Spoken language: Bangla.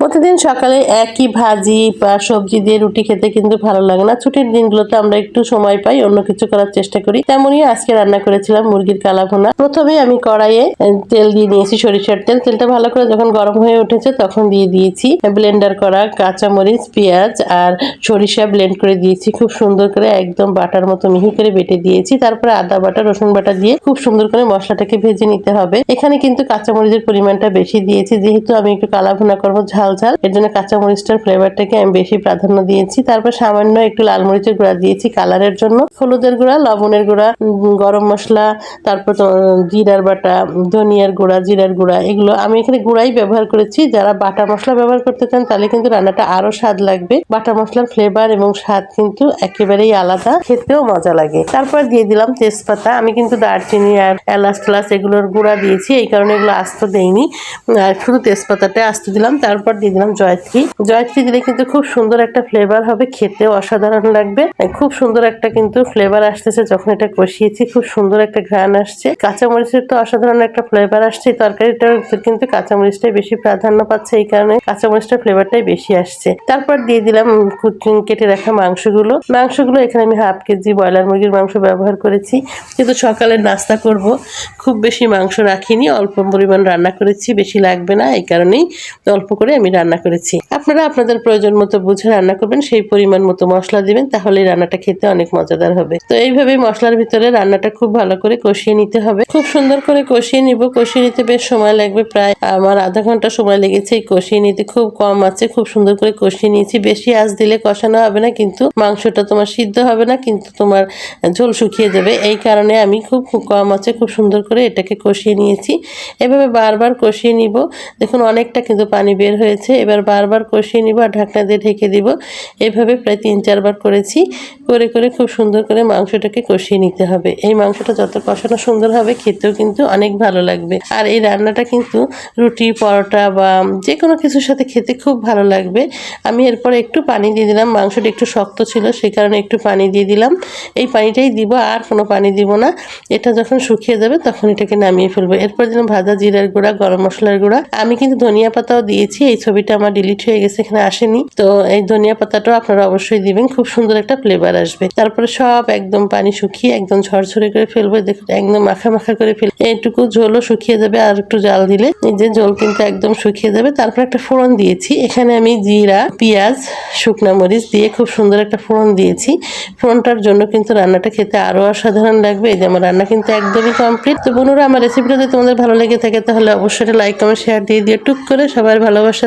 প্রতিদিন সকালে একই ভাজি বা সবজি দিয়ে রুটি খেতে কিন্তু ভালো লাগে না। ছুটির দিনগুলোতে আমরা একটু সময় পাই, অন্য কিছু করার চেষ্টা করি। তেমনই আজকে রান্না করেছিলাম মুরগির কালা ভুনা। প্রথমে আমি কড়াইয়ে তেল দিয়ে নিয়েছি সরিষার তেল। তেলটা ভালো করে যখন গরম হয়ে উঠেছে তখন দিয়ে দিয়েছি ব্লেন্ডার করা কাঁচামরিচ, পেঁয়াজ আর সরিষা ব্লেন্ড করে দিয়েছি। খুব সুন্দর করে একদম বাটার মতো মিহি করে বেটে দিয়েছি। তারপরে আদা বাটা, রসুন বাটা দিয়ে খুব সুন্দর করে মশলাটাকে ভেজে নিতে হবে। এখানে কিন্তু কাঁচামরিচের পরিমাণটা বেশি দিয়েছি। যেহেতু আমি একটু কালা ভুনা করব, ঝাল ঝাল এর জন্য কাঁচামরিচটার ফ্লেভারটাকে আমি বেশি প্রাধান্য দিয়েছি। তারপর সামান্য একটু লাল মরিচের গুঁড়া দিয়েছি কালারের জন্য। হলুদের গুঁড়া, লবণের গুঁড়া গরম মশলা, তারপর জিরার বাটা, ধনিয়ার গুঁড়া, জিরার গুঁড়া, এগুলো আমি এখানে গুঁড়াই ব্যবহার করেছি। যারা বাটা মশলা ব্যবহার করতে চান তাহলে কিন্তু রান্নাটা আরও স্বাদ লাগবে। বাটা মশলার ফ্লেভার এবং স্বাদ কিন্তু একেবারেই আলাদা। খেতেও মজা লাগে। তারপর দিয়ে দিলাম তেজপাতা। আমি কিন্তু দারচিনি আর এলাচ টেলাচ এগুলোর গুঁড়া দিয়েছি। এই কারণে এগুলো আস্ত দেইনি। আর শুধু তেজপাতাটা আস্ত দিলাম। তারপর দিয়ে দিলাম জয়ত্রী। জয়ত্রী দিলে কিন্তু খুব সুন্দর একটা ফ্লেভার হবে, খেতেও অসাধারণ লাগবে। খুব সুন্দর একটা কিন্তু ফ্লেভার আসতেছে যখন এটা কষিয়েছি, খুব সুন্দর একটা ঘ্রাণ আসছে। কাঁচামরিচের তো অসাধারণ একটা ফ্লেভার আসছে তরকারিটা কিন্তু কাঁচামরিচটাই বেশি প্রাধান্য পাচ্ছে, এই কারণে কাঁচামরিচটার ফ্লেভারটাই বেশি আসছে। তারপর দিয়ে দিলাম কেটে রাখা মাংসগুলো। মাংসগুলো এখানে আমি হাফ কেজি ব্রয়লার মুরগির মাংস ব্যবহার করেছি। কিন্তু সকালে নাস্তা করব। খুব বেশি মাংস রাখিনি, অল্প পরিমাণ রান্না করেছি, বেশি লাগবে না, এই কারণেই অল্প করে আমি রান্না করেছি। আপনারা আপনাদের প্রয়োজন মতো বুঝে রান্না করবেন, সেই পরিমাণ মতো মশলা দিবেন তাহলে রান্নাটা খেতে অনেক মজাদার হবে। তো এইভাবে মশলার ভিতরে রান্নাটা খুব ভালো করে কষিয়ে নিতে হবে। খুব সুন্দর করে কষিয়ে নিব। কষিয়ে নিতে বেশ সময় লাগবে, প্রায় আমার আধা ঘণ্টা সময় লেগেছে এই কষিয়ে নিতে। খুব কম আছে, খুব সুন্দর করে কষিয়ে নিয়েছি। বেশি আঁচ দিলে কষানো হবে না, কিন্তু মাংসটা তোমার সিদ্ধ হবে না, কিন্তু তোমার ঝোল শুকিয়ে যাবে। এই কারণে আমি খুব খুব কম আছে, খুব সুন্দর করে এটাকে কষিয়ে নিয়েছি। এভাবে বারবার কষিয়ে নিব। দেখুন, অনেকটা কিন্তু পানি বের হয়েছে। এবার বারবার কষিয়ে নিব আর ঢাকনা দিয়ে ঢেকে দিব। এভাবে প্রায় তিন, চারবার করেছি। করে করে খুব সুন্দর করে মাংসটাকে কষিয়ে নিতে হবে। এই মাংসটা যত কষানো সুন্দর হবে, খেতেও কিন্তু অনেক ভালো লাগবে। আর এই রান্নাটা কিন্তু রুটি, পরোটা বা যে কোনো কিছুর সাথে খেতে খুব ভালো লাগবে। আমি এরপর একটু পানি দিয়ে দিলাম। মাংসটা একটু শক্ত ছিল সেই কারণে একটু পানি দিয়ে দিলাম। এই পানিটাই দিব, আর কোনো পানি দিব না। এটা যখন শুকিয়ে যাবে, তখন এটাকে নামিয়ে ফেলব। এরপর দিলাম ভাজা জিরার গুঁড়া, গরম মশলার গুঁড়া। আমি কিন্তু ধনিয়া পাতাও দিয়েছি। এই ছবিটা আমার ডিলিট হয়ে গেছে, এখানে আসেনি। তো এই ধনিয়া পাতাটাও আপনারা অবশ্যই দিবেন, খুব সুন্দর একটা ফ্লেভার আসবে। তারপরে সব একদম পানি শুকিয়ে একদম ঝরঝরে করে ফেলব, দেখুন, একদম মাখা মাখা করে ফেল এইটুকু ঝোলও শুকিয়ে যাবে, আর একটু জাল দিলে এই যে ঝোল কিন্তু একদম শুকিয়ে যাবে। তারপর একটা ফোড়ন দিয়েছি, এখানে আমি জিরা, পেঁয়াজ, শুকনা মরিচ দিয়ে খুব সুন্দর একটা ফোড়ন দিয়েছি। ফোড়নটার জন্য কিন্তু রান্নাটা খেতে আরও অসাধারণ লাগবে, এই যে আমার রান্না কিন্তু একদমই কমপ্লিট তো বন্ধুরা, আমার রেসিপিটা যদি তোমাদের ভালো লেগে থাকে, তাহলে অবশ্যই লাইক কমেন্ট শেয়ার দিয়ে দিয়ে টুক করে সবার ভালোবাসা